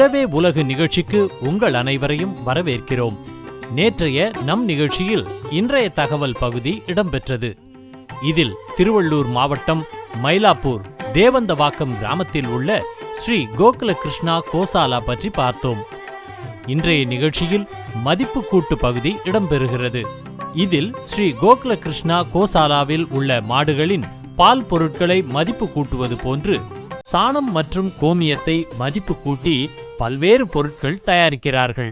உழவே உலகு நிகழ்ச்சிக்கு உங்கள் அனைவரையும் வரவேற்கிறோம். நேற்றைய நம் நிகழ்ச்சியில் இன்றைய தகவல் பகுதி இடம்பெற்றது. இதில் திருவள்ளூர் மாவட்டம் மயிலாப்பூர் தேவந்தவாக்கம் கிராமத்தில் உள்ள ஸ்ரீ கோகுல கிருஷ்ணா கோசாலா பற்றி பார்த்தோம். இன்றைய நிகழ்ச்சியில் மதிப்பு கூட்டு பகுதி இடம்பெறுகிறது. இதில் ஸ்ரீ கோகுல கிருஷ்ணா கோசாலாவில் உள்ள மாடுகளின் பால் பொருட்களை மதிப்பு கூட்டுவது போன்று சாணம் மற்றும் கோமியத்தை மதிப்பு கூட்டி பல்வேறு பொருட்கள் தயாரிக்கிறார்கள்.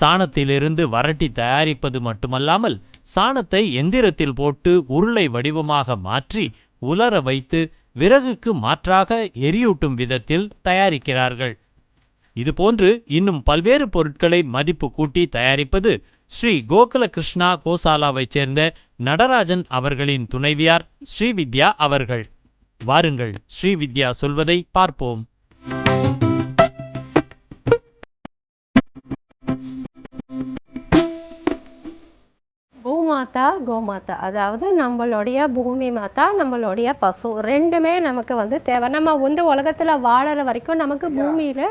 சாணத்திலிருந்து வரட்டி தயாரிப்பது மட்டுமல்லாமல் சாணத்தை எந்திரத்தில் போட்டு உருளை வடிவமாக மாற்றி உலர வைத்து விறகுக்கு மாற்றாக எரியூட்டும் விதத்தில் தயாரிக்கிறார்கள். இதுபோன்று இன்னும் பல்வேறு பொருட்களை மதிப்பு கூட்டி தயாரிப்பது ஸ்ரீ கோகுல கிருஷ்ணா கோசாலாவைச் சேர்ந்த நடராஜன் அவர்களின் துணைவியார் ஸ்ரீவித்யா அவர்கள். வாருங்கள் ஸ்ரீவித்யா சொல்வதை பார்ப்போம். பூமாதா கோமாதா. அதாவது நம்மளுடைய பூமி மாதா நம்மளுடைய பசு. ரெண்டுமே நமக்கு வந்து தேவை. நம்ம வந்து உலகத்தில் வாழற வரைக்கும் நமக்கு பூமியில்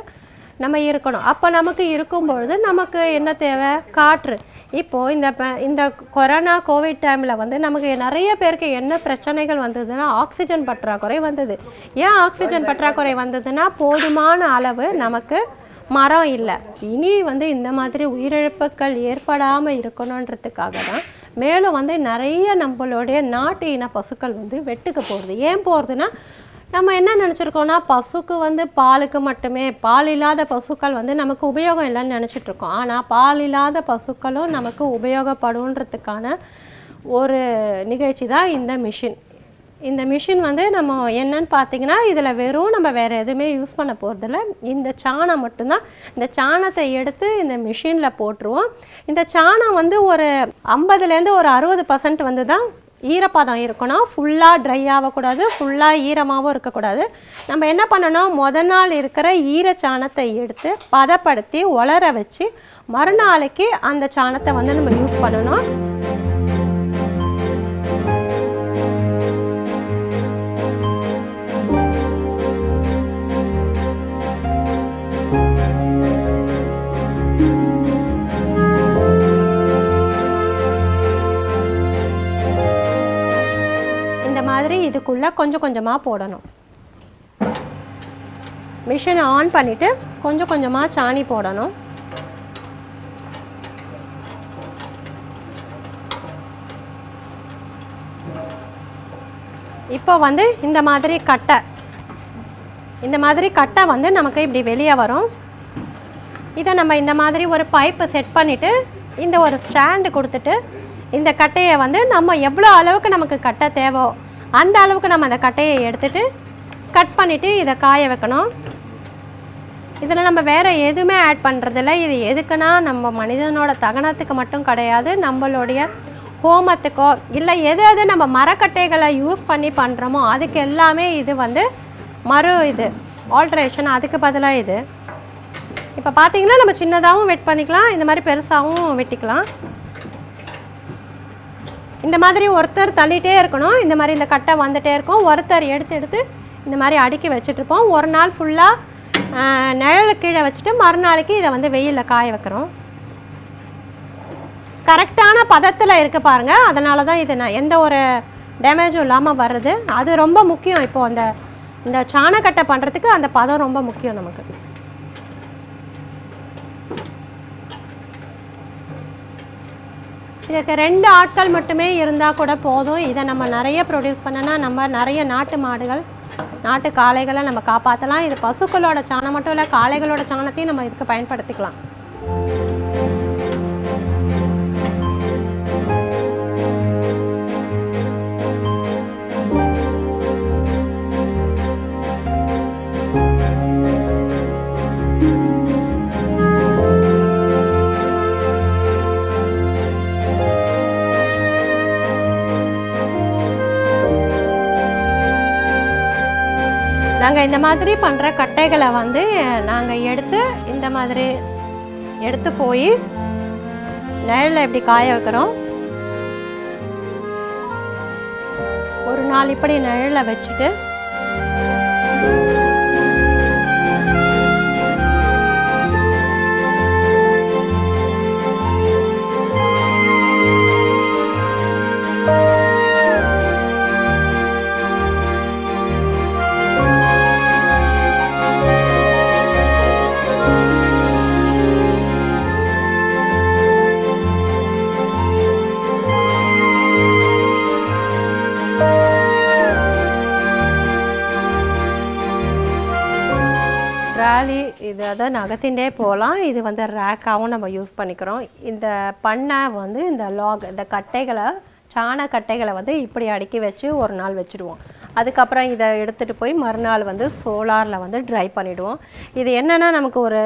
நம்ம இருக்கணும். அப்போ நமக்கு இருக்கும் பொழுது நமக்கு என்ன தேவை? காற்று. இப்போது இந்த இந்த கொரோனா கோவிட் டைமில் வந்து நமக்கு நிறைய பேருக்கு என்ன பிரச்சனைகள் வந்ததுன்னா ஆக்சிஜன் பற்றாக்குறை வந்தது. ஏன் ஆக்சிஜன் பற்றாக்குறை வந்ததுன்னா போதுமான அளவு நமக்கு மரம் இல்லை. இனி வந்து இந்த மாதிரி உயிரிழப்புகள் ஏற்படாமல் இருக்கணுன்றதுக்காக தான் மேலும் வந்து நிறைய நம்மளுடைய நாட்டு இன பசுக்கள் வந்து வெட்டுக்கு போகிறது ஏன் போகிறதுனா நம்ம என்ன நினச்சிருக்கோம்னா பசுக்கு வந்து பாலுக்கு மட்டுமே பால் இல்லாத பசுக்கள் வந்து நமக்கு உபயோகம் இல்லைன்னு நினச்சிட்ருக்கோம் ஆனால் பால் இல்லாத பசுக்களும் நமக்கு உபயோகப்படுன்றதுக்கான ஒரு நிகழ்ச்சி தான் இந்த மிஷின். இந்த மிஷின் வந்து நம்ம என்னன்னு பார்த்தீங்கன்னா இதில் வெறும் நம்ம வேறு எதுவுமே யூஸ் பண்ண போகிறதில்ல இந்த சாணம் மட்டும்தான். இந்த சாணத்தை எடுத்து இந்த மிஷினில் போட்டுருவோம். இந்த சாணம் வந்து ஒரு ஐம்பதுலேருந்து ஒரு அறுபது பர்சன்ட் வந்து தான் ஈரப்பதம் இருக்கணும். ஃபுல்லாக ட்ரை ஆகக்கூடாது. ஃபுல்லாக ஈரமாகவும் இருக்கக்கூடாது. நம்ம என்ன பண்ணணும்? முத நாள் இருக்கிற ஈரச்சாணத்தை எடுத்து பதப்படுத்தி உலர வச்சு மறுநாளைக்கு அந்த சாணத்தை வந்து நம்ம யூஸ் பண்ணணும். இதுக்குள்ளே கொஞ்சம் கொஞ்சமாக போடணும். மிஷினை ஆன் பண்ணிவிட்டு கொஞ்சம் கொஞ்சமாக சாணி போடணும். இப்போ வந்து இந்த மாதிரி கட்டை. இந்த மாதிரி கட்டை வந்து நமக்கு இப்படி வெளியே வரும். இதை நம்ம இந்த மாதிரி ஒரு பைப்பு செட் பண்ணிவிட்டு இந்த ஒரு ஸ்டாண்டு கொடுத்துட்டு இந்த கட்டையை வந்து நம்ம எவ்வளோ அளவுக்கு நமக்கு கட்டை தேவை அந்த அளவுக்கு நம்ம அந்த கட்டையை எடுத்துட்டு கட் பண்ணிவிட்டு இதை காய வைக்கணும். இதில் நம்ம வேறு எதுவுமே ஆட் பண்ணுறதில்ல இது எதுக்குன்னா நம்ம மனிதனோட தகனத்துக்கு மட்டும் கிடையாது நம்மளுடைய ஹோமத்துக்கோ இல்லை எது எது நம்ம மரக்கட்டைகளை யூஸ் பண்ணி பண்ணுறோமோ அதுக்கு எல்லாமே இது வந்து மறு இது ஆல்ட்ரேஷன் அதுக்கு பதிலாக இது. இப்போ பார்த்தீங்கன்னா நம்ம சின்னதாகவும் வெட் பண்ணிக்கலாம் இந்த மாதிரி பெருசாகவும் வெட்டிக்கலாம். இந்த மாதிரி ஒருத்தர் தள்ளிகிட்டே இருக்கணும். இந்த மாதிரி இந்த கட்டை வந்துகிட்டே இருக்கும். ஒருத்தர் எடுத்து எடுத்து இந்த மாதிரி அடுக்கி வச்சுட்ருப்போம் ஒரு நாள் ஃபுல்லாக நிழல் கீழே வச்சுட்டு மறுநாளைக்கு இதை வந்து வெயிலில் காய வைக்கிறோம். கரெக்டான பதத்தில் இருக்க பாருங்கள் அதனால தான் இது நான் எந்த ஒரு டேமேஜும் இல்லாமல் வருது அது ரொம்ப முக்கியம். இப்போ அந்த இந்த சாணக்கட்டை பண்ணுறதுக்கு அந்த பதம் ரொம்ப முக்கியம் நமக்கு. இதுக்கு ரெண்டு ஆட்கள் மட்டுமே இருந்தால் கூட போதும். இதை நம்ம நிறைய ப்ரொடியூஸ் பண்ணனா நம்ம நிறைய நாட்டு மாடுகள் நாட்டு காளைகளை நம்ம காப்பாற்றலாம் இது பசுக்களோட சாணம் மட்டும் இல்லை காளைகளோட சாணத்தையும் நம்ம இதுக்கு பயன்படுத்திக்கலாம். நாங்கள் இந்த மாதிரி பண்ணுற கட்டைகளை வந்து நாங்கள் எடுத்து இந்த மாதிரி எடுத்து போய் நிழலில் இப்படி காய வைக்கிறோம். ஒரு நாள் இப்படி நிழலில் வச்சுட்டு ட்ராலி இது அதான் நகர்த்திண்டே போகலாம் இது வந்து ரேக்காகவும் நம்ம யூஸ் பண்ணிக்கிறோம். இந்த பண்ணை வந்து இந்த லாக் இந்த கட்டைகளை சாண கட்டைகளை வந்து இப்படி அடுக்கி வச்சு ஒரு நாள் வச்சுடுவோம். அதுக்கப்புறம் இதை எடுத்துகிட்டு போய் மறுநாள் வந்து சோலாரில் வந்து ட்ரை பண்ணிவிடுவோம் இது என்னென்னா நமக்கு ஒரு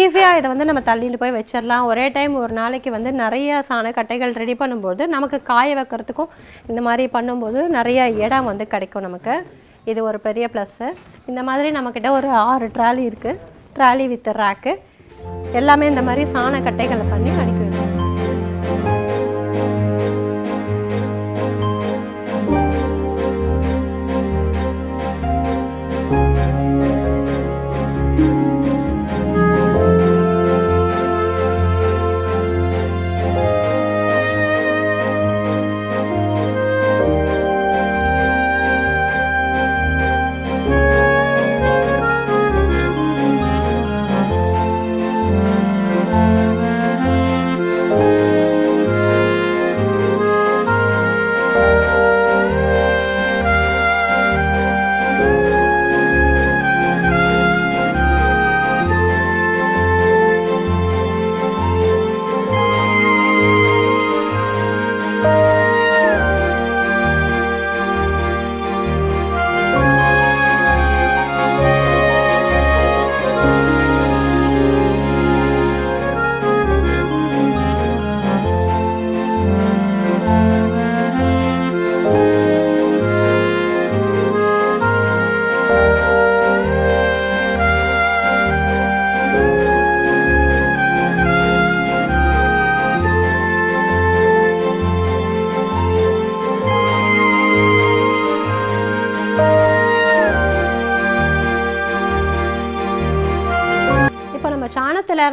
ஈஸியாக இதை வந்து நம்ம தள்ளிட்டு போய் வச்சிடலாம். ஒரே டைம் ஒரு நாளைக்கு வந்து நிறைய சாண கட்டைகள் ரெடி பண்ணும்போது நமக்கு காய வைக்கிறதுக்கும் இந்த மாதிரி பண்ணும்போது நிறைய இடம் வந்து கிடைக்கும் நமக்கு. இது ஒரு பெரிய ப்ளஸ்ஸு இந்த மாதிரி நம்மக்கிட்ட ஒரு ஆறு ட்ராலி இருக்குது ட்ராலி வித் ரேக்கு எல்லாமே இந்த மாதிரி சாண கட்டைகளை பண்ணி அடுக்கி வச்சிருக்கோம்.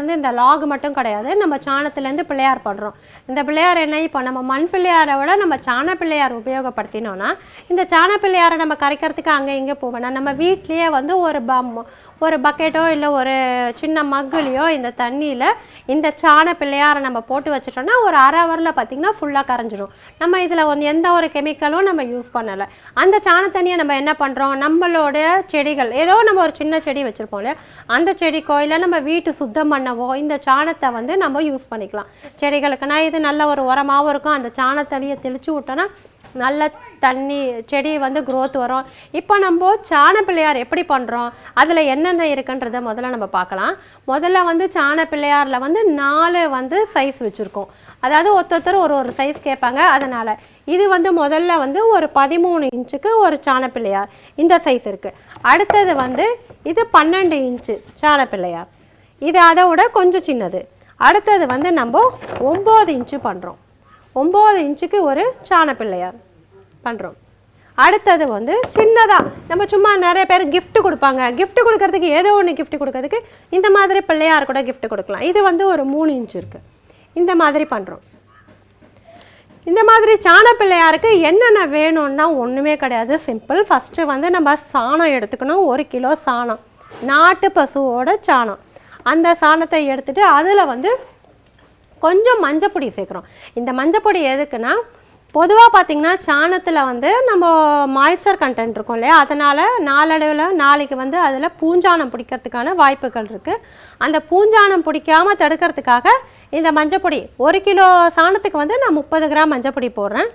வந்து இந்த லாக் மட்டும் கிடையாது. நம்ம சாணத்துலேருந்து பிள்ளையார் பண்ணுறோம் இந்த பிள்ளையார் என்ன இப்போ நம்ம மண் பிள்ளையாரை விட நம்ம சாண பிள்ளையார் உபயோகப்படுத்தினோன்னா இந்த சாண பிள்ளையாரை நம்ம கரைக்கிறதுக்கு அங்கே இங்கே போவேன்னா நம்ம வீட்லேயே வந்து ஒரு பம் ஒரு பக்கெட்டோ இல்லை ஒரு சின்ன மக்குலையோ இந்த தண்ணியில் இந்த சாண பிள்ளையாரை நம்ம போட்டு வச்சிட்டோம்னா ஒரு அரை ஹவரில் பார்த்திங்கன்னா ஃபுல்லாக கரைஞ்சிடும் நம்ம இதில் வந்து எந்த ஒரு கெமிக்கலும் நம்ம யூஸ் பண்ணலை. அந்த சாண தண்ணியை நம்ம என்ன பண்ணுறோம் நம்மளோட செடிகள் ஏதோ நம்ம ஒரு சின்ன செடி வச்சுருப்போம் இல்லையா? அந்த செடிக்கோ இல்லை நம்ம வீட்டு சுத்தம் பண்ணவோ இந்த சாணத்தை வந்து நம்ம யூஸ் பண்ணிக்கலாம். செடிகளுக்குனா இது நல்ல ஒரு உரமாகவும் இருக்கும். அந்த சாணத்தண்ணியை தெளித்து விட்டோன்னா நல்ல தண்ணி செடி வந்து க்ரோத் வரும். இப்போ நம்ம சாண பிள்ளையார் எப்படி பண்ணுறோம் அதில் என்னென்ன இருக்குன்றத முதல்ல நம்ம பார்க்கலாம். முதல்ல வந்து சாண பிள்ளையாரில் வந்து நாலு வந்து சைஸ் வச்சுருக்கோம். அதாவது ஒருத்தொருத்தர் ஒரு ஒரு சைஸ் கேட்பாங்க. அதனால் இது வந்து முதல்ல வந்து ஒரு பதிமூணு இன்ச்சுக்கு ஒரு சாண பிள்ளையார் இந்த சைஸ் இருக்குது அடுத்தது வந்து இது பன்னெண்டு இன்ச்சு சாண பிள்ளையார் இது அதை விட கொஞ்சம் சின்னது. அடுத்தது வந்து நம்ம ஒம்பது இன்ச்சு பண்ணுறோம் ஒம்பது இன்ச்சுக்கு ஒரு சாண பிள்ளையார் பண்ணுறோம் அடுத்தது வந்து சின்னதாக நம்ம சும்மா நிறைய பேர் கிஃப்ட் கொடுப்பாங்க. கிஃப்ட் கொடுக்கறதுக்கு ஏதோ ஒன்று கிஃப்ட் கொடுக்கறதுக்கு இந்த மாதிரி பிள்ளையார் கூட கிஃப்ட் கொடுக்கலாம். இது வந்து ஒரு மூணு இன்ச் இருக்குது இந்த மாதிரி பண்ணுறோம் இந்த மாதிரி சாண பிள்ளையாருக்கு என்னென்ன வேணும்னா ஒன்றுமே கிடையாது. சிம்பிள் ஃபஸ்ட்டு வந்து நம்ம சாணம் எடுத்துக்கணும். ஒரு கிலோ சாணம். நாட்டு பசுவோட சாணம். அந்த சாணத்தை எடுத்துகிட்டு அதில் வந்து கொஞ்சம் மஞ்சப்பொடி சேர்க்குறோம். இந்த மஞ்சப்பொடி எதுக்குன்னா பொதுவாக பார்த்திங்கன்னா சாணத்தில் வந்து நம்ம மாய்ஸ்டர் கண்டென்ட் இருக்கும் இல்லையா? அதனால் நாளடைவில் நாளைக்கு வந்து அதில் பூஞ்சாணம் பிடிக்கிறதுக்கான வாய்ப்புகள் இருக்குது அந்த பூஞ்சாணம் பிடிக்காம தடுக்கிறதுக்காக இந்த மஞ்சப்பொடி ஒரு கிலோ சாணத்துக்கு வந்து நான் முப்பது கிராம் மஞ்சப்பொடி போடுறேன்.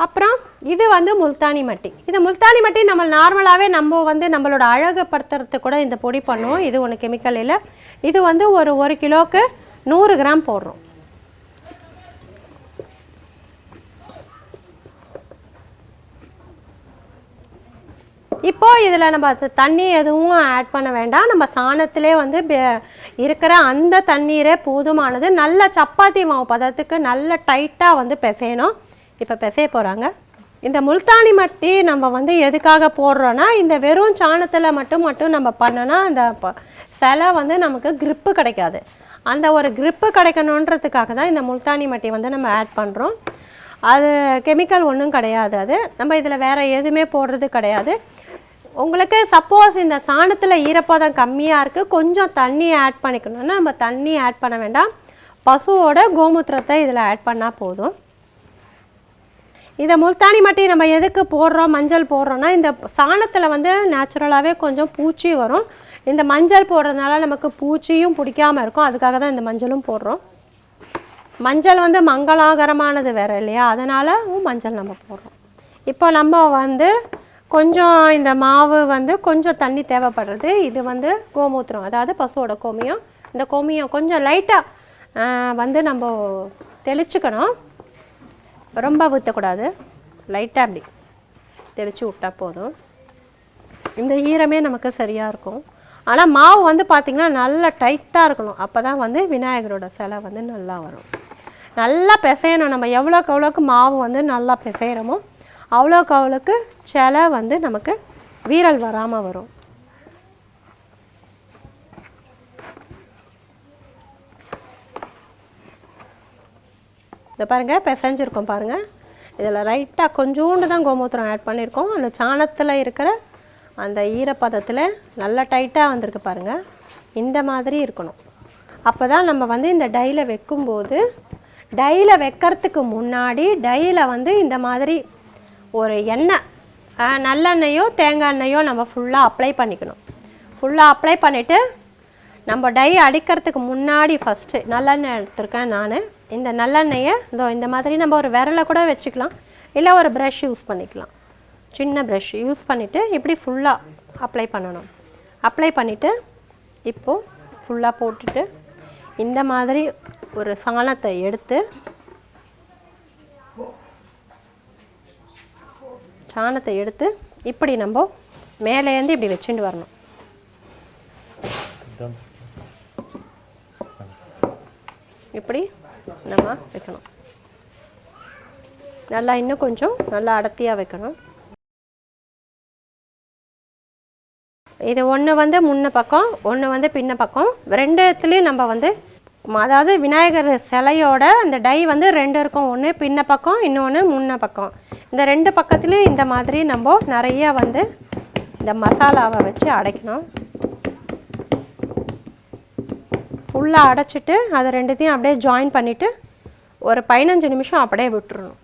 அப்புறம் இது வந்து முல்தானி மட்டி. இது முல்தானி மட்டி நம்ம நார்மலாகவே நம்ம வந்து நம்மளோட அழகுப்படுத்துறதுக்கு கூட இந்த பொடி பண்ணுவோம். இது ஒன்று கெமிக்கல் இல்லை இது வந்து ஒரு ஒரு கிலோவுக்கு நூறு கிராம் போடுறோம். இப்போது இதில் நம்ம த- தண்ணி எதுவும் ஆட் பண்ண வேண்டாம். நம்ம சாணத்திலே வந்து பே- இருக்கிற அந்த தண்ணீரே போதுமானது. நல்ல சப்பாத்தி மாவு பதத்துக்கு நல்ல டைட்டாக வந்து பிசையணும். இப்போ பிசைய போகிறாங்க இந்த முல்தானி மட்டி நம்ம வந்து எதுக்காக போடுறோன்னா இந்த வெறும் சாணத்தில் மட்டும் மட்டும் நம்ம பண்ணோன்னா அந்த ப- சிலை வந்து நமக்கு கிரிப்பு கிடைக்காது. அந்த ஒரு கிரிப்பு கிடைக்கணுன்றதுக்காக தான் இந்த முல்தானி மட்டி வந்து நம்ம ஆட் பண்ணுறோம் அது கெமிக்கல் ஒன்றும் கிடையாது அது. நம்ம இதில் வேறு எதுவுமே போடுறது கிடையாது. உங்களுக்கு சப்போஸ் இந்த சாணத்தில் ஈரப்பதம் கம்மியாக இருக்குது கொஞ்சம் தண்ணி ஆட் பண்ணிக்கணும்னா நம்ம தண்ணி ஆட் பண்ண வேண்டாம். பசுவோட கோமூத்திரத்தை இதில் ஆட் பண்ணால் போதும். இதை முல்தானி மட்டி நம்ம எதுக்கு போடுறோம்? மஞ்சள் போடுறோன்னா இந்த சாணத்தில் வந்து நேச்சுரலாகவே கொஞ்சம் பூச்சி வரும். இந்த மஞ்சள் போடுறதுனால நமக்கு பூச்சியும் பிடிக்காம இருக்கும். அதுக்காக தான் இந்த மஞ்சளும் போடுறோம். மஞ்சள் வந்து மங்களாகரமானது வேறு இல்லையா? அதனால் மஞ்சள் நம்ம போடுறோம். இப்போ நம்ம வந்து கொஞ்சம் இந்த மாவு வந்து கொஞ்சம் தண்ணி தேவைப்படுறது. இது வந்து கோமூத்திரம் அதாவது பசுவோட கோமியம். இந்த கோமியம் கொஞ்சம் லைட்டாக வந்து நம்ம தெளிச்சுக்கணும். ரொம்ப ஊற்றக்கூடாது லைட்டாக அப்படி தெளித்து விட்டா போதும். இந்த ஈரமே நமக்கு சரியாக இருக்கும். ஆனால் மாவு வந்து பார்த்திங்கன்னா நல்லா டைட்டாக இருக்கணும். அப்போ தான் வந்து விநாயகரோட சிலை வந்து நல்லா வரும். நல்லா பிசையணும். நம்ம எவ்வளோக்கு எவ்வளோக்கு மாவு வந்து நல்லா பிசைகிறோமோ அவ்வளோக்கு அவ்வளோக்கு சிலை வந்து நமக்கு வீரல் வராமல் வரும். இதை பாருங்கள் பிசைஞ்சிருக்கோம் பாருங்கள் இதில் ரைட்டாக கொஞ்சோண்டு தான் கோமூத்திரம் ஆட் பண்ணியிருக்கோம். அந்த சாணத்தில் இருக்கிற அந்த ஈரப்பதத்தில் நல்லா டைட்டாக வந்திருக்கு பாருங்கள் இந்த மாதிரி இருக்கணும். அப்போ தான் நம்ம வந்து இந்த டையில் வைக்கும்போது டையில் வைக்கிறதுக்கு முன்னாடி டையில் வந்து இந்த மாதிரி ஒரு எண்ணெய் நல்லெண்ணெயோ தேங்காய் எண்ணெயோ நம்ம ஃபுல்லாக அப்ளை பண்ணிக்கணும். ஃபுல்லாக அப்ளை பண்ணிவிட்டு நம்ம டை அடிக்கிறதுக்கு முன்னாடி ஃபஸ்ட்டு நல்லெண்ணெய் எடுத்திருக்கேன் நான். இந்த நல்லெண்ணெயை இதோ இந்த மாதிரி நம்ம ஒரு விரலை கூட வச்சுக்கலாம். இல்லை ஒரு ப்ரஷ் யூஸ் பண்ணிக்கலாம். சின்ன ப்ரஷ் யூஸ் பண்ணிவிட்டு இப்படி ஃபுல்லாக அப்ளை பண்ணணும். அப்ளை பண்ணிவிட்டு இப்போது ஃபுல்லாக போட்டுட்டு இந்த மாதிரி ஒரு சாணத்தை எடுத்து சாணத்தை எடுத்து இப்படி நம்ம மேலேருந்து இப்படி வச்சுட்டு வரணும். இப்படி நம்ம வைக்கணும். நல்லா இன்னும் கொஞ்சம் நல்லா அடர்த்தியாக வைக்கணும். இது ஒன்று வந்து முன்ன பக்கம் ஒன்று வந்து பின்ன பக்கம். ரெண்டு இடத்துலையும் நம்ம வந்து அதாவது விநாயகர் சிலையோட அந்த டை வந்து ரெண்டு இருக்கும். ஒன்று பின்ன பக்கம் இன்னொன்று முன்ன பக்கம். இந்த ரெண்டு பக்கத்துலேயும் இந்த மாதிரி நம்ம நிறைய வந்து இந்த மசாலாவை வச்சு அடைக்கணும். ஃபுல்லாக அடைச்சிட்டு அதை ரெண்டுத்தையும் அப்படியே ஜாயின் பண்ணிவிட்டு ஒரு பதினஞ்சு நிமிஷம் அப்படியே விட்டுறணும்.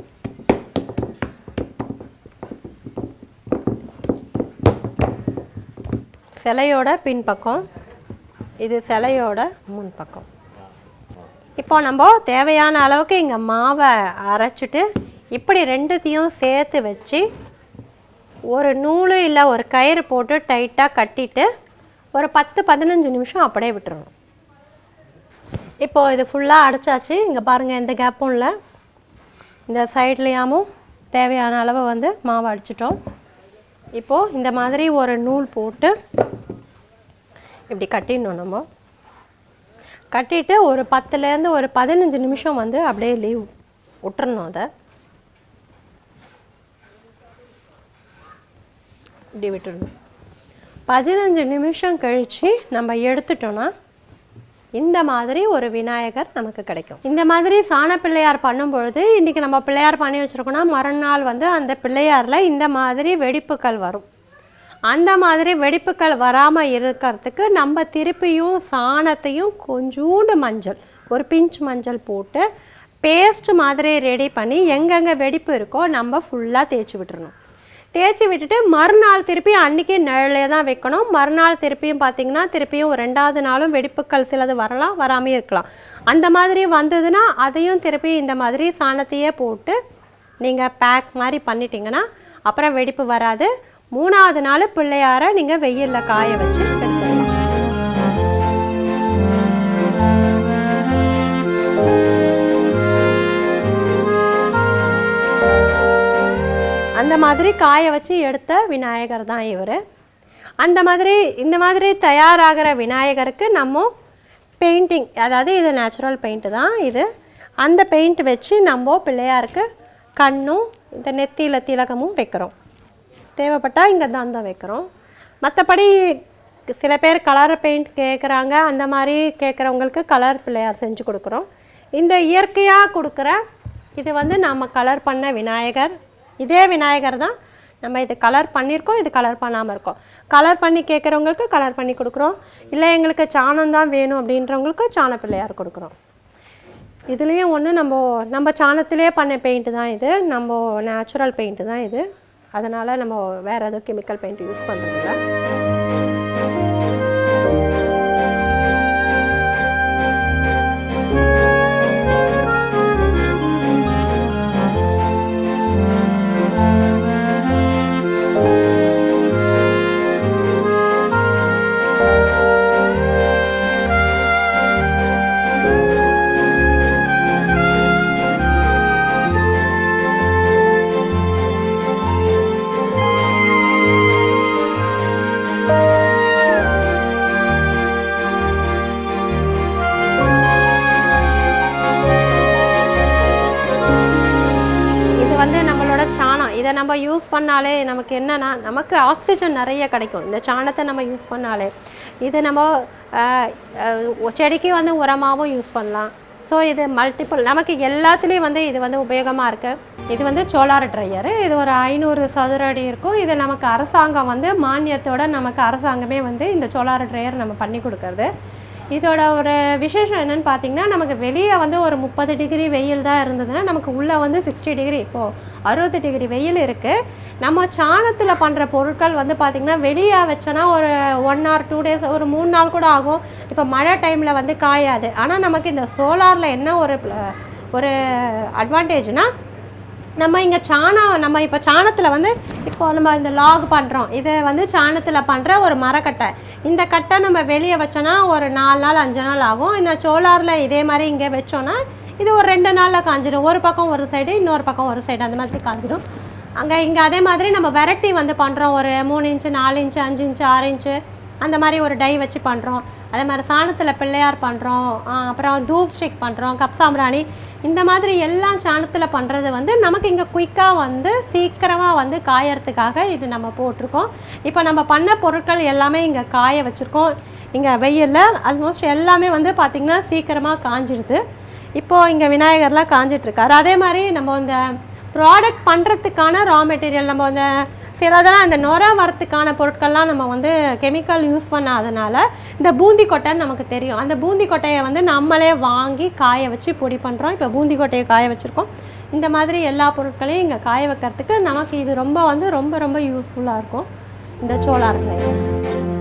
சிலையோட பின்பக்கம் இது சிலையோட முன் பக்கம் இப்போ நம்ம தேவையான அளவுக்கு இங்கே மாவை அரைச்சிட்டு இப்படி ரெண்டுத்தையும் சேர்த்து வச்சு ஒரு நூல் இல்லை ஒரு கயிறு போட்டு டைட்டாக கட்டிட்டு ஒரு பத்து பதினஞ்சு நிமிஷம் அப்படியே விட்டுறணும். இப்போது இது ஃபுல்லாக அடைச்சாச்சு. இங்கே பாருங்கள் எந்த கேப்பும் இல்லை. இந்த சைட்லேயாமும் தேவையான அளவு வந்து மாவு அடிச்சிட்டோம். இப்போது இந்த மாதிரி ஒரு நூல் போட்டு இப்படி கட்டிடணும் நம்ம. கட்டிட்டு ஒரு பத்துலேருந்து ஒரு பதினஞ்சு நிமிஷம் வந்து அப்படியே லீவ் விட்டுறணும் அதை. இப்படி விட்டுடணும் பதினஞ்சு நிமிஷம் கழித்து நம்ம எடுத்துட்டோன்னா இந்த மாதிரி ஒரு விநாயகர் நமக்கு கிடைக்கும். இந்த மாதிரி சாண பிள்ளையார் பண்ணும் பொழுது இன்றைக்கி நம்ம பிள்ளையார் பண்ணி வச்சுருக்கோன்னா மறுநாள் வந்து அந்த பிள்ளையாரில் இந்த மாதிரி வெடிப்புகள் வரும். அந்த மாதிரி வெடிப்புகள் வராமல் இருக்கிறதுக்கு நம்ம திருப்பியும் சாணத்தையும் கொஞ்சூண்டு மஞ்சள் ஒரு பிஞ்ச் மஞ்சள் போட்டு பேஸ்ட் மாதிரி ரெடி பண்ணி எங்கெங்கே வெடிப்பு இருக்கோ நம்ம ஃபுல்லாக தேய்ச்சி விட்டுறணும். தேய்ச்சி விட்டுட்டு மறுநாள் திருப்பி அன்றைக்கி நிழலே தான் வைக்கணும். மறுநாள் திருப்பியும் பார்த்தீங்கன்னா திருப்பியும் ரெண்டாவது நாளும் வெடிப்புக்கள் சிலது வரலாம் வராமே இருக்கலாம். அந்த மாதிரி வந்ததுன்னா அதையும் திருப்பி இந்த மாதிரி சாணத்தையே போட்டு நீங்கள் பேக் மாதிரி பண்ணிட்டீங்கன்னா அப்புறம் வெடிப்பு வராது. மூணாவது நாள் பிள்ளையார நீங்கள் வெயிலில் காய வச்சு அந்த மாதிரி காய வச்சு எடுத்த விநாயகர் தான் இவர். அந்த மாதிரி இந்த மாதிரி தயாராகிற விநாயகருக்கு நம்ம பெயிண்டிங் அதாவது இது நேச்சுரல் பெயிண்ட் தான் இது. அந்த பெயிண்ட் வச்சு நம்ம பிள்ளையாருக்கு கண்ணும் இந்த நெத்தியில் திலகமும் வைக்கிறோம். தேவைப்பட்டால் இங்கே தான் தான் வைக்கிறோம். மற்றபடி சில பேர் கலர் பெயிண்ட் கேட்குறாங்க அந்த மாதிரி கேட்குறவங்களுக்கு கலர் பிள்ளையார் செஞ்சு கொடுக்குறோம். இந்த இயற்கையாக கொடுக்குற இது வந்து நம்ம கலர் பண்ண விநாயகர் இதே விநாயகர் தான். நம்ம இது கலர் பண்ணியிருக்கோம் இது கலர் பண்ணாமல் இருக்கோம். கலர் பண்ணி கேட்குறவங்களுக்கு கலர் பண்ணி கொடுக்குறோம். இல்லை எங்களுக்கு சாணம் தான் வேணும் அப்படின்றவங்களுக்கு சாண பிள்ளையார் கொடுக்குறோம். இதுலேயும் ஒன்று நம்ம நம்ம சாணத்திலே பண்ண பெயிண்ட்டு தான் இது. நம்ம நேச்சுரல் பெயிண்ட்டு தான் இது. அதனால் நம்ம வேறு எதுவும் கெமிக்கல் பெயிண்ட் யூஸ் பண்ணுறதில்ல நம்ம யூஸ் பண்ணாலே நமக்கு என்னென்னா நமக்கு ஆக்சிஜன் நிறைய கிடைக்கும். இந்த சாணத்தை நம்ம யூஸ் பண்ணாலே. இது நம்ம செடிக்கு வந்து உரமாகவும் யூஸ் பண்ணலாம். ஸோ இது மல்டிபிள் நமக்கு எல்லாத்துலேயும் வந்து இது வந்து உபயோகமாக இருக்குது இது வந்து சோலார் ட்ரையரு இது ஒரு ஐநூறு சதுர அடி இருக்கும். இது நமக்கு அரசாங்கம் வந்து மானியத்தோட நமக்கு அரசாங்கமே வந்து இந்த சோலார் ட்ரையர் நம்ம பண்ணி கொடுக்கறது. இதோட ஒரு விசேஷம் என்னன்னு பார்த்தீங்கன்னா நமக்கு வெளியே வந்து ஒரு முப்பது டிகிரி வெயில் தான் இருந்ததுன்னா நமக்கு உள்ளே வந்து சிக்ஸ்டி டிகிரி இப்போது அறுபது டிகிரி வெயில் இருக்குது நம்ம சாணத்தில் பண்ணுற பொருட்கள் வந்து பார்த்திங்கன்னா வெளியே வச்சோன்னா ஒரு ஒன் ஆர் டூ டேஸ் ஒரு மூணு நாள் கூட ஆகும். இப்போ மழை டைமில் வந்து காயாது. ஆனால் நமக்கு இந்த சோலாரில் என்ன ஒரு ஒரு அட்வான்டேஜ்னால் நம்ம இங்கே சாணம் நம்ம இப்போ சாணத்தில் வந்து இப்போ நம்ம இந்த லாக் பண்ணுறோம் இதை வந்து சாணத்தில் பண்ணுற ஒரு மரக்கட்டை. இந்த கட்டை நம்ம வெளியே வச்சோன்னா ஒரு நாலு நாள் அஞ்சு நாள் ஆகும். இன்னும் சோலாரில் இதே மாதிரி இங்கே வச்சோன்னா இது ஒரு ரெண்டு நாளில் காஞ்சிடும். ஒரு பக்கம் ஒரு சைடு இன்னொரு பக்கம் ஒரு சைடு அந்த மாதிரி காஞ்சிடும். அங்கே இங்கே அதே மாதிரி நம்ம வெரைட்டி வந்து பண்ணுறோம் ஒரு மூணு இன்ச்சு நாலு இன்ச்சு அஞ்சு இன்ச்சு ஆறு இன்ச்சு அந்த மாதிரி ஒரு டை வச்சு பண்ணுறோம் அதே மாதிரி சாணத்தில் பிள்ளையார் பண்ணுறோம் அப்புறம் தூப் ஸ்டிக் பண்ணுறோம் கப் சாம்பிராணி. இந்த மாதிரி எல்லாம் சாணத்தில் பண்ணுறது வந்து நமக்கு இங்கே குயிக்காக வந்து சீக்கிரமாக வந்து காயறதுக்காக இது நம்ம போட்டிருக்கோம். இப்போ நம்ம பண்ண பொருட்கள் எல்லாமே இங்கே காய வச்சுருக்கோம். இங்கே வெயிலில் ஆல்மோஸ்ட் எல்லாமே வந்து பார்த்திங்கன்னா சீக்கிரமாக காஞ்சிடுது இப்போது இங்கே விநாயகர்லாம் காஞ்சிட்ருக்காரு அதே மாதிரி நம்ம இந்த ப்ராடக்ட் பண்ணுறதுக்கான ரா மெட்டீரியல் நம்ம இந்த சிலதெல்லாம் அந்த நொரா வரத்துக்கான பொருட்கள்லாம் நம்ம வந்து கெமிக்கல் யூஸ் பண்ணாதனால இந்த பூந்தி கொட்டைன்னு நமக்கு தெரியும். அந்த பூந்தி கொட்டையை வந்து நம்மளே வாங்கி காய வச்சு பொடி பண்ணுறோம் இப்போ பூந்தி கொட்டையை காய வச்சுருக்கோம். இந்த மாதிரி எல்லா பொருட்களையும் இங்கே காய வைக்கிறதுக்கு நமக்கு இது ரொம்ப வந்து ரொம்ப ரொம்ப யூஸ்ஃபுல்லாக இருக்கும். இந்த சோலார் ட்ரையர்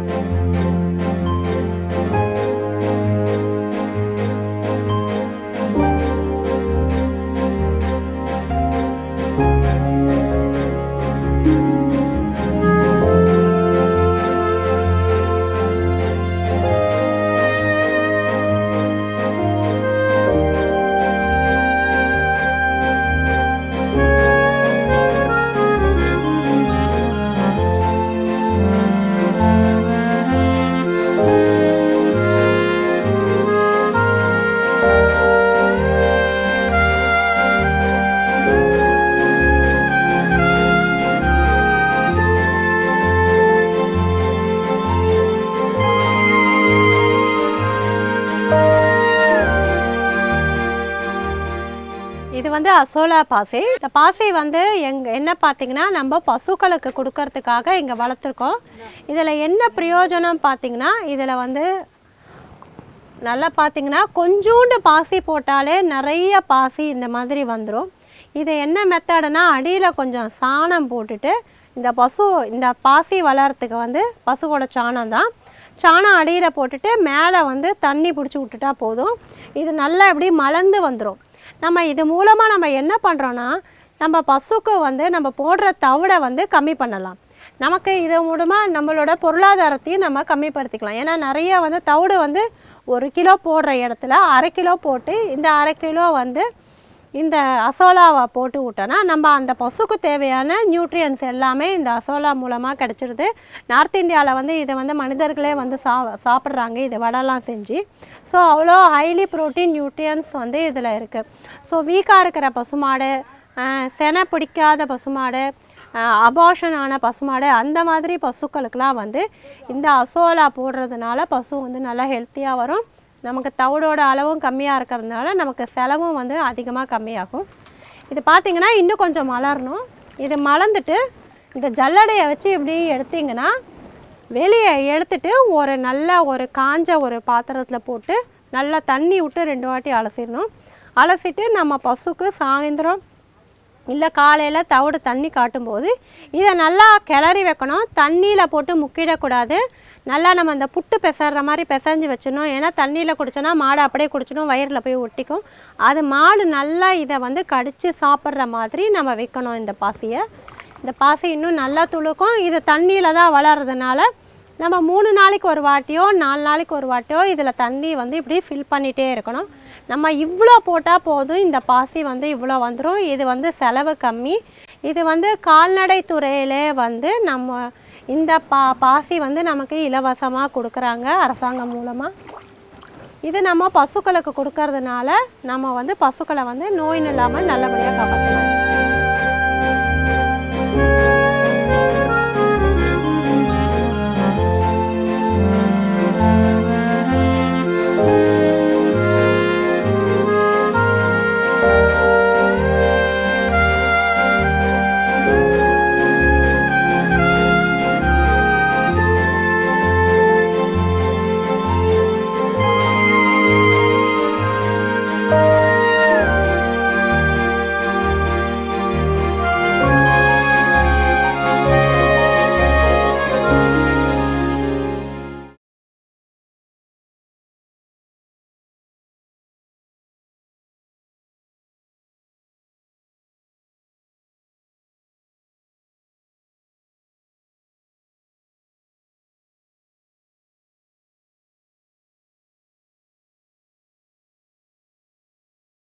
அசோலா பாசி. இந்த பாசி வந்து எங் என்ன பார்த்தீங்கன்னா நம்ம பசுக்களுக்கு கொடுக்கறதுக்காக இங்கே வளர்த்துருக்கோம். இதில் என்ன பிரயோஜனம் பார்த்தீங்கன்னா இதில் வந்து நல்லா பார்த்தீங்கன்னா கொஞ்சோண்டு பாசி போட்டாலே நிறைய பாசி இந்த மாதிரி வந்துடும் இது என்ன மெத்தடுனா அடியில் கொஞ்சம் சாணம் போட்டுட்டு இந்த பசு இந்த பாசி வளர்கிறதுக்கு வந்து பசுவோட சாணம் தான். சாணம் அடியில் போட்டுட்டு மேலே வந்து தண்ணி பிடிச்சி விட்டுட்டா போதும். இது நல்லா இப்படி மலர்ந்து வந்துடும் நம்ம இது மூலமாக நம்ம என்ன பண்ணுறோன்னா நம்ம பசுக்கு வந்து நம்ம போடுற தவிடை வந்து கம்மி பண்ணலாம். நமக்கு இது மூலமாக நம்மளோட பொருளாதாரத்தையும் நம்ம கம்மிப்படுத்திக்கலாம். ஏன்னா நிறைய வந்து தவிடு வந்து ஒரு கிலோ போடுற இடத்துல அரை கிலோ போட்டு இந்த அரை கிலோ வந்து இந்த அசோலாவை போட்டு விட்டோன்னா நம்ம அந்த பசுக்கு தேவையான நியூட்ரியன்ஸ் எல்லாமே இந்த அசோலா மூலமாக கிடச்சிருது. நார்த் இந்தியாவில் வந்து இதை வந்து மனிதர்களே வந்து சா சாப்பிட்றாங்க. இதை வடைலாம் செஞ்சு. ஸோ அவ்வளோ ஹைலி ப்ரோட்டீன் நியூட்ரியன்ஸ் வந்து இதில் இருக்குது ஸோ வீக்காக இருக்கிற பசுமாடு செனை பிடிக்காத பசுமாடு அபாஷன் ஆன பசுமாடு அந்த மாதிரி பசுக்களுக்கெலாம் வந்து இந்த அசோலா போடுறதுனால பசு வந்து நல்லா ஹெல்த்தியாக வரும். நமக்கு தவிடோட அளவும் கம்மியாக இருக்கிறதுனால நமக்கு செலவும் வந்து அதிகமாக கம்மியாகும். இது பார்த்திங்கன்னா இன்னும் கொஞ்சம் மலரணும். இது மலர்ந்துட்டு இந்த ஜல்லடையை வச்சு இப்படி எடுத்திங்கன்னா வெளியே எடுத்துட்டு ஒரு நல்ல ஒரு காஞ்ச ஒரு பாத்திரத்தில் போட்டு நல்லா தண்ணி விட்டு ரெண்டு வாட்டி அலசிடணும். அலசிட்டு நம்ம பசுக்கு சாயந்தரம் இல்லை காலையில் தவிடு தண்ணி காட்டும்போது இதை நல்லா கிளறி வைக்கணும். தண்ணியில் போட்டு முக்கிடக்கூடாது. நல்லா நம்ம இந்த புட்டு பிசைற மாதிரி பிசைஞ்சு வச்சிடணும். ஏன்னா தண்ணியில் குடிச்சோன்னா மாடு அப்படியே குடிச்சிடும் வயிறில் போய் ஒட்டிக்கும். அது மாடு நல்லா இதை வந்து கடித்து சாப்பிட்ற மாதிரி நம்ம வைக்கணும் இந்த பாசியை. இந்த பாசி இன்னும் நல்லா துளுக்கும். இது தண்ணியில் தான் வளர்றதுனால நம்ம மூணு நாளைக்கு ஒரு வாட்டியோ நாலு நாளைக்கு ஒரு வாட்டியோ இதில் தண்ணி வந்து இப்படி ஃபில் பண்ணிகிட்டே இருக்கணும். நம்ம இவ்வளோ போட்டால் போதும் இந்த பாசி வந்து இவ்வளோ வந்துடும் இது வந்து செலவு கம்மி. இது வந்து கால்நடை துறையிலே வந்து நம்ம இந்த பா பாசி வந்து நமக்கு இலவசமாக கொடுக்குறாங்க அரசாங்கம் மூலமாக இது நம்ம பசுக்களுக்கு கொடுக்கறதுனால நம்ம வந்து பசுக்களை வந்து நோயின் இல்லாமல் நல்லபடியாக காப்பாற்றலாம்